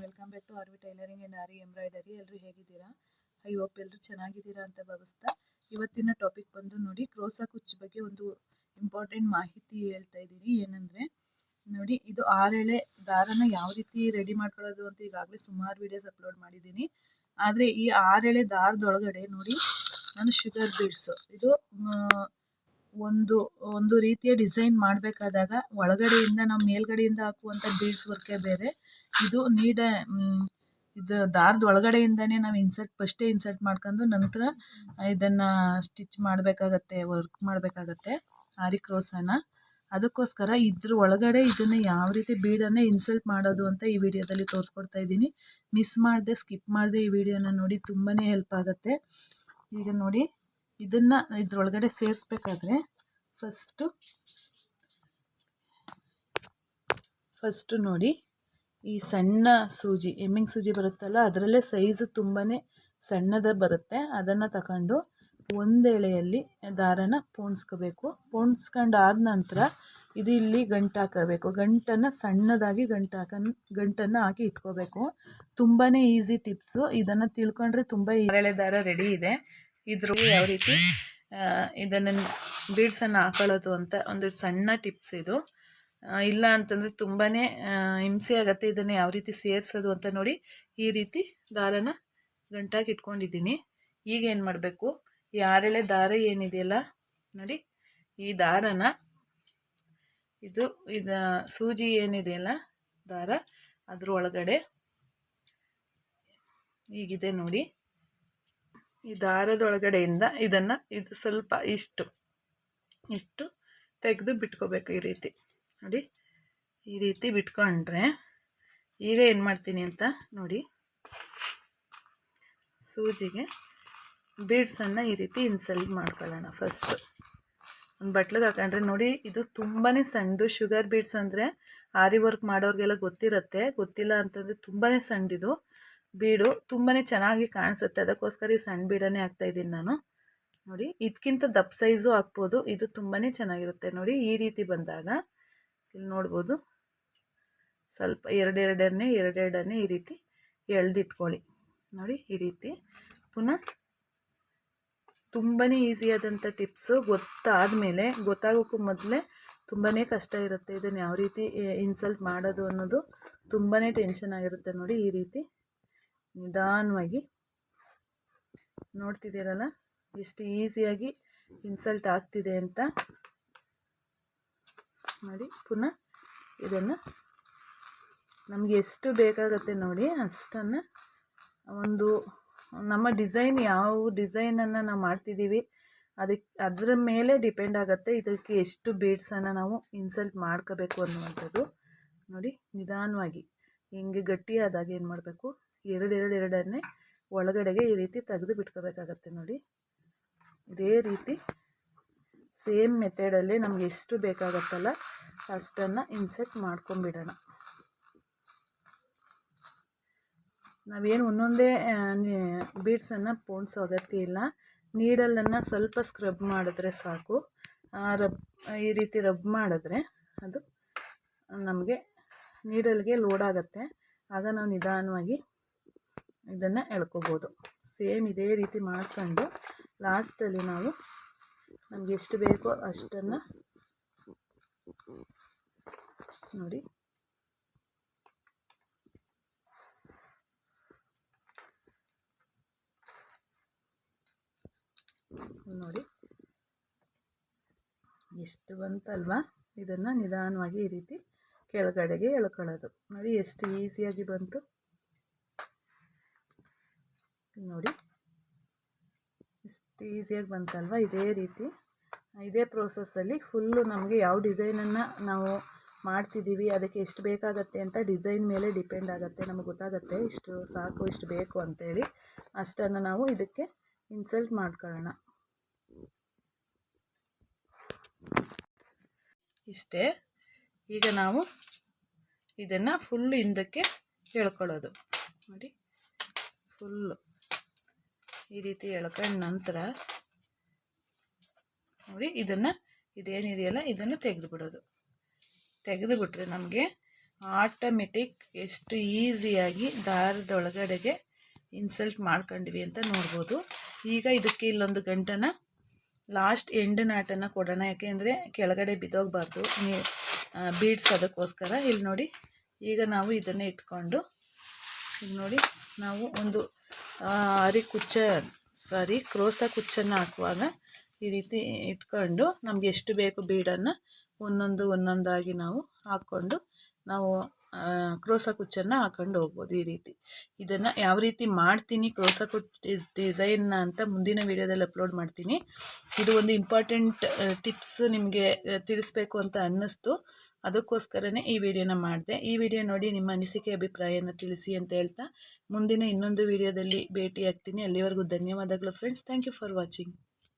Welcome back to RV tailoring and aari embroidery ಎಲ್ಲರೂ ಹೇಗಿದ್ದೀರಾ? I hope ಎಲ್ಲರೂ ಚೆನ್ನಾಗಿದ್ದೀರಾ ಅಂತ ಭಾವಿಸ್ತಾ ಇವತ್ತಿನ ಟಾಪಿಕ್ ಬಂದು ನೋಡಿ, ಕ್ರೋಸಾ ಕುಚ್ಚು ಬಗ್ಗೆ ಒಂದು ಇಂಪಾರ್ಟೆಂಟ್ ಮಾಹಿತಿ ಹೇಳ್ತಾ ಇದ್ದೀನಿ. ಏನಂದರೆ, ನೋಡಿ, ಇದು ಆರೆಳೆ ದಾರನ ಯಾವ ರೀತಿ ರೆಡಿ ಮಾಡ್ಕೊಳ್ಳೋದು ಅಂತ ಈಗಾಗಲೇ ಸುಮಾರು ವಿಡಿಯೋಸ್ ಅಪ್ಲೋಡ್ ಮಾಡಿದ್ದೀನಿ. ಆದರೆ ಈ ಆರೆಳೆ ದಾರದೊಳಗಡೆ ನೋಡಿ, ನಾನು ಶುಗರ್ ಬೀಡ್ಸು ಇದು ಒಂದು ಒಂದು ರೀತಿಯ ಡಿಸೈನ್ ಮಾಡಬೇಕಾದಾಗ ಒಳಗಡೆಯಿಂದ ನಾವು ಮೇಲ್ಗಡೆಯಿಂದ ಹಾಕುವಂಥ ಬೀಡ್ಸ್ ವರ್ಕೇ ಬೇರೆ. ಇದು ನೀಡ ಇದು ದಾರದ ಒಳಗಡೆಯಿಂದನೇ ನಾವು ಇನ್ಸರ್ಟ್ ಫಸ್ಟೇ ಇನ್ಸರ್ಟ್ ಮಾಡ್ಕೊಂಡು ನಂತರ ಇದನ್ನು ಸ್ಟಿಚ್ ಮಾಡಬೇಕಾಗತ್ತೆ ವರ್ಕ್ ಮಾಡಬೇಕಾಗತ್ತೆ ಆರಿ ಕ್ರೋಸನ. ಅದಕ್ಕೋಸ್ಕರ ಇದ್ರ ಒಳಗಡೆ ಇದನ್ನು ಯಾವ ರೀತಿ ಬೀಡನ್ನು ಇನ್ಸಲ್ಟ್ ಮಾಡೋದು ಅಂತ ಈ ವಿಡಿಯೋದಲ್ಲಿ ತೋರಿಸ್ಕೊಡ್ತಾ ಇದ್ದೀನಿ. ಮಿಸ್ ಮಾಡದೆ ಸ್ಕಿಪ್ ಮಾಡದೆ ಈ ವಿಡಿಯೋನ ನೋಡಿ ತುಂಬಾ ಹೆಲ್ಪ್ ಆಗುತ್ತೆ. ಈಗ ನೋಡಿ. ಇದನ್ನು ಇದರೊಳಗಡೆ ಸೇರಿಸ್ಬೇಕಾದ್ರೆ ಫಸ್ಟು ಫಸ್ಟು ನೋಡಿ ಈ ಸಣ್ಣ ಸೂಜಿ, ಎಮ್ಮಿಂಗ್ ಸೂಜಿ ಬರುತ್ತಲ್ಲ, ಅದರಲ್ಲೇ ಸೈಜು ತುಂಬಾ ಸಣ್ಣದ ಬರುತ್ತೆ. ಅದನ್ನು ತಗೊಂಡು ಒಂದೆಳೆಯಲ್ಲಿ ದಾರನ ಪೋಣಿಸ್ಕೋಬೇಕು. ಪೋಣಿಸ್ಕೊಂಡು ಆದ ನಂತರ ಇದು ಇಲ್ಲಿ ಗಂಟು ಹಾಕಬೇಕು. ಗಂಟನ್ನು ಸಣ್ಣದಾಗಿ ಗಂಟು ಹಾಕ, ಗಂಟನ್ನು ಹಾಕಿ ಇಟ್ಕೋಬೇಕು. ತುಂಬಾ ಈಸಿ ಟಿಪ್ಸು ಇದನ್ನು ತಿಳ್ಕೊಂಡ್ರೆ ತುಂಬ ಎಳೆ ದಾರ ರೆಡಿ ಇದೆ. ಇದ್ರ ಯಾವ ರೀತಿ ಇದನ್ನು ಬೀಡ್ಸನ್ನು ಹಾಕೊಳ್ಳೋದು ಅಂತ ಒಂದು ಸಣ್ಣ ಟಿಪ್ಸ್ ಇದು. ಇಲ್ಲ ಅಂತಂದರೆ ತುಂಬಾ ಹಿಂಸೆ ಆಗುತ್ತೆ ಇದನ್ನು ಯಾವ ರೀತಿ ಸೇರಿಸೋದು ಅಂತ ನೋಡಿ ಈ ರೀತಿ ದಾರನ ಗಂಟಾಗಿ ಇಟ್ಕೊಂಡಿದ್ದೀನಿ. ಈಗ ಏನು ಮಾಡಬೇಕು ಈ ದಾರ ಏನಿದೆಯಲ್ಲ ನೋಡಿ, ಈ ದಾರನ, ಇದು ಇದು ಸೂಜಿ ಏನಿದೆಯಲ್ಲ ದಾರ ಅದ್ರ ಒಳಗಡೆ ಈಗಿದೆ ನೋಡಿ. ಈ ದಾರದೊಳಗಡೆಯಿಂದ ಇದನ್ನು ಇದು ಸ್ವಲ್ಪ ಇಷ್ಟು ಇಷ್ಟು ತೆಗೆದು ಬಿಟ್ಕೋಬೇಕು ಈ ರೀತಿ. ನೋಡಿ, ಈ ರೀತಿ ಬಿಟ್ಕೊಂಡ್ರೆ ಈಗ ಏನು ಮಾಡ್ತೀನಿ ಅಂತ ನೋಡಿ, ಸೂಜಿಗೆ ಬೀಡ್ಸನ್ನು ಈ ರೀತಿ ಇನ್ಸಲ್ಟ್ ಮಾಡ್ಕೊಳ್ಳೋಣ ಫಸ್ಟು ಒಂದು ಬಟ್ಲಿಗೆ ಹಾಕೊಂಡ್ರೆ ನೋಡಿ, ಇದು ತುಂಬಾ ಸಣ್ಣದು ಶುಗರ್ ಬೀಡ್ಸ್ ಅಂದರೆ ಆರಿ ವರ್ಕ್ ಮಾಡೋರಿಗೆಲ್ಲ ಗೊತ್ತಿರುತ್ತೆ, ಗೊತ್ತಿಲ್ಲ ಅಂತಂದರೆ ತುಂಬಾ ಸಣ್ಣದಿದು. ಬೀಡು ತುಂಬಾ ಚೆನ್ನಾಗಿ ಕಾಣಿಸುತ್ತೆ. ಅದಕ್ಕೋಸ್ಕರ ಈ ಸಣ್ಣ ಬೀಡನ್ನೇ ಹಾಕ್ತಾಯಿದ್ದೀನಿ ನಾನು. ನೋಡಿ ಇದಕ್ಕಿಂತ ದಪ್ಪ ಸೈಜು ಹಾಕ್ಬೋದು. ಇದು ತುಂಬಾ ಚೆನ್ನಾಗಿರುತ್ತೆ. ನೋಡಿ, ಈ ರೀತಿ ಬಂದಾಗ ಇಲ್ಲಿ ನೋಡ್ಬೋದು. ಸ್ವಲ್ಪ ಎರಡೆರಡನ್ನೇ ಎರಡೆರಡನ್ನೇ ಈ ರೀತಿ ಎಳೆದಿಟ್ಕೊಳ್ಳಿ. ನೋಡಿ, ಈ ರೀತಿ. ಪುನಃ ತುಂಬಾ ಈಸಿಯಾದಂಥ ಟಿಪ್ಸು ಗೊತ್ತಾದ ಮೇಲೆ ಗೊತ್ತಾಗೋಕ್ಕೂ ಮೊದಲೇ ತುಂಬಾ ಕಷ್ಟ ಇರುತ್ತೆ. ಇದನ್ನು ಯಾವ ರೀತಿ ಇನ್ಸಲ್ಟ್ ಮಾಡೋದು ಅನ್ನೋದು ತುಂಬಾ ಟೆನ್ಷನ್ ಆಗಿರುತ್ತೆ. ನೋಡಿ, ಈ ರೀತಿ. ನಿಧಾನವಾಗಿ ನೋಡ್ತಿದ್ದೀರಲ್ಲ? ಎಷ್ಟು ಈಸಿಯಾಗಿ ಇನ್ಸಲ್ಟ್ ಆಗ್ತಿದೆ ಅಂತ ನೋಡಿ, ಪುನಃ ಇದನ್ನು ನಮಗೆ ಎಷ್ಟು ಬೇಕಾಗತ್ತೆ ನೋಡಿ, ಅಷ್ಟನ್ನು ಒಂದು ನಮ್ಮ ಡಿಸೈನ್ ಯಾವ ಡಿಸೈನನ್ನು ನಾವು ಮಾಡ್ತಿದ್ದೀವಿ, ಅದಕ್ಕೆ ಅದರ ಮೇಲೆ ಡಿಪೆಂಡ್ ಆಗುತ್ತೆ ಇದಕ್ಕೆ ಎಷ್ಟು ಬೀಡ್ಸನ್ನು ನಾವು ಇನ್ಸಲ್ಟ್ ಮಾಡ್ಕೋಬೇಕು ಅನ್ನುವಂಥದ್ದು. ನೋಡಿ, ನಿಧಾನವಾಗಿ, ಹಿಂಗೆ ಗಟ್ಟಿಯಾದಾಗ ಏನು ಮಾಡಬೇಕು ಎರಡು ಎರಡು ಎರಡನ್ನೇ ಒಳಗಡೆಗೆ ಈ ರೀತಿ ತೆಗೆದು ಬಿಟ್ಕೋಬೇಕಾಗತ್ತೆ ನೋಡಿ. ಇದೇ ರೀತಿ ಸೇಮ್ ಮೆಥಡಲ್ಲಿ ನಮ್ಗೆ ಎಷ್ಟು ಬೇಕಾಗತ್ತಲ್ಲ ಅಷ್ಟನ್ನು ಇನ್ಸೆಟ್ ಮಾಡ್ಕೊಂಬಿಡೋಣ ನಾವೇನು ಒಂದೊಂದೇ ಬೀಡ್ಸನ್ನು ಪೋಣಿಸೋ ಅಗತ್ಯ ಇಲ್ಲ. ನೀಡಲನ್ನು ಸ್ವಲ್ಪ ಸ್ಕ್ರಬ್ ಮಾಡಿದ್ರೆ ಸಾಕು. ರಬ್, ಈ ರೀತಿ ರಬ್ ಮಾಡಿದ್ರೆ ಅದು ನಮಗೆ ನೀಡಲ್ಗೆ ಲೋಡ್ ಆಗುತ್ತೆ. ಆಗ ನಾವು ನಿಧಾನವಾಗಿ ಇದನ್ನು ಎಳ್ಕೊಬೋದು. ಸೇಮ್ ಇದೇ ರೀತಿ ಮಾಡ್ಕೊಂಡು ಲಾಸ್ಟಲ್ಲಿ ನಾವು ನಮ್ಗೆ ಎಷ್ಟು ಬೇಕೋ ಅಷ್ಟನ್ನು ನೋಡಿ. ನೋಡಿ. ಎಷ್ಟು ಬಂತಲ್ವಾ? ಇದನ್ನು ನಿಧಾನವಾಗಿ ಈ ರೀತಿ ಕೆಳಗಡೆಗೆ ಎಳ್ಕೊಳ್ಳೋದು. ನೋಡಿ, ಎಷ್ಟು ಈಸಿಯಾಗಿ ಬಂತು. ನೋಡಿ. ಇಷ್ಟು ಈಸಿಯಾಗಿ ಬಂತಲ್ವ? ಇದೇ ರೀತಿ. ಇದೇ ಪ್ರೋಸೆಸ್ಸಲ್ಲಿ ಫುಲ್ಲು ನಮಗೆ ಯಾವ ಡಿಸೈನನ್ನು ನಾವು ಮಾಡ್ತಿದ್ದೀವಿ, ಅದಕ್ಕೆ ಎಷ್ಟು ಬೇಕಾಗತ್ತೆ ಅಂತ ಡಿಸೈನ್ ಮೇಲೆ ಡಿಪೆಂಡ್ ಆಗುತ್ತೆ, ನಮಗೆ ಗೊತ್ತಾಗುತ್ತೆ ಇಷ್ಟು ಸಾಕು, ಇಷ್ಟು ಬೇಕು ಅಂತೇಳಿ. ಅಷ್ಟನ್ನು ನಾವು ಇದಕ್ಕೆ ಇನ್ಸಲ್ಟ್ ಮಾಡ್ಕೊಳ್ಳೋಣ. ಇಷ್ಟೇ. ಈಗ ನಾವು ಇದನ್ನು ಫುಲ್ಲು ಹಿಂದಕ್ಕೆ ಹೇಳ್ಕೊಳ್ಳೋದು ನೋಡಿ. ಫುಲ್ಲು ಈ ರೀತಿ ಎಳ್ಕೊಂಡ ನಂತರ ನೋಡಿ ಇದನ್ನು ಇದೇನಿದೆಯಲ್ಲ ಇದನ್ನು ತೆಗೆದುಬಿಡೋದು. ತೆಗೆದುಬಿಟ್ರೆ ನಮಗೆ ಆಟೋಮೆಟಿಕ್ ಎಷ್ಟು ಈಸಿಯಾಗಿ ದಾರದೊಳಗಡೆಗೆ ಇನ್ಸಲ್ಟ್ ಮಾಡ್ಕೊಂಡ್ವಿ ಅಂತ ನೋಡ್ಬೋದು. ಈಗ ಇದಕ್ಕೆ ಇಲ್ಲೊಂದು ಗಂಟನ ಲಾಸ್ಟ್ ಎಂಡ್ ನಾಟನ್ನು ಕೊಡೋಣ, ಯಾಕೆಂದರೆ ಕೆಳಗಡೆ ಬಿದ್ದೋಗ್ಬಾರ್ದು. ಬೀಡ್ಸ್ ಅದಕ್ಕೋಸ್ಕರ. ಇಲ್ಲಿ ನೋಡಿ, ಈಗ ನಾವು ಇದನ್ನೇ ಇಟ್ಕೊಂಡು, ಇಲ್ಲಿ ನೋಡಿ, ನಾವು ಒಂದು ಆ, ಅರಿ ಕುಚ್ಚ ಸಾರಿ ಕ್ರೋಸ ಕುಚ್ಚನ್ನು ಹಾಕುವಾಗ ಈ ರೀತಿ ಇಟ್ಕೊಂಡು ನಮಗೆ ಎಷ್ಟು ಬೇಕು ಬೀಡನ್ನು ಒಂದೊಂದು ಒಂದೊಂದಾಗಿ ನಾವು ಹಾಕ್ಕೊಂಡು ನಾವು ಕ್ರೋಸ ಕುಚ್ಚನ್ನು ಹಾಕೊಂಡು ಹೋಗ್ಬೋದು ಈ ರೀತಿ. ಇದನ್ನು ಯಾವ ರೀತಿ ಮಾಡ್ತೀನಿ ಕ್ರೋಸ ಕುಚ್ ಡಿಸೈನ್ನ ಅಂತ ಮುಂದಿನ ವೀಡಿಯೋದಲ್ಲಿ ಅಪ್ಲೋಡ್ ಮಾಡ್ತೀನಿ. ಇದು ಒಂದು ಇಂಪಾರ್ಟೆಂಟ್ ಟಿಪ್ಸ್ ನಿಮಗೆ ತಿಳಿಸ್ಬೇಕು ಅಂತ ಅನ್ನಿಸ್ತು. ಅದಕ್ಕೋಸ್ಕರನೇ ಈ ವಿಡಿಯೋನ ಮಾಡಿದೆ. ಈ ವಿಡಿಯೋ ನೋಡಿ ನಿಮ್ಮ ಅನಿಸಿಕೆ, ಅಭಿಪ್ರಾಯನ ತಿಳಿಸಿ ಅಂತ ಹೇಳ್ತಾ ಮುಂದಿನ ಇನ್ನೊಂದು ವಿಡಿಯೋದಲ್ಲಿ ಭೇಟಿ ಆಗ್ತೀನಿ ಅಲ್ಲಿವರೆಗೂ ಧನ್ಯವಾದಗಳು friends thank you for watching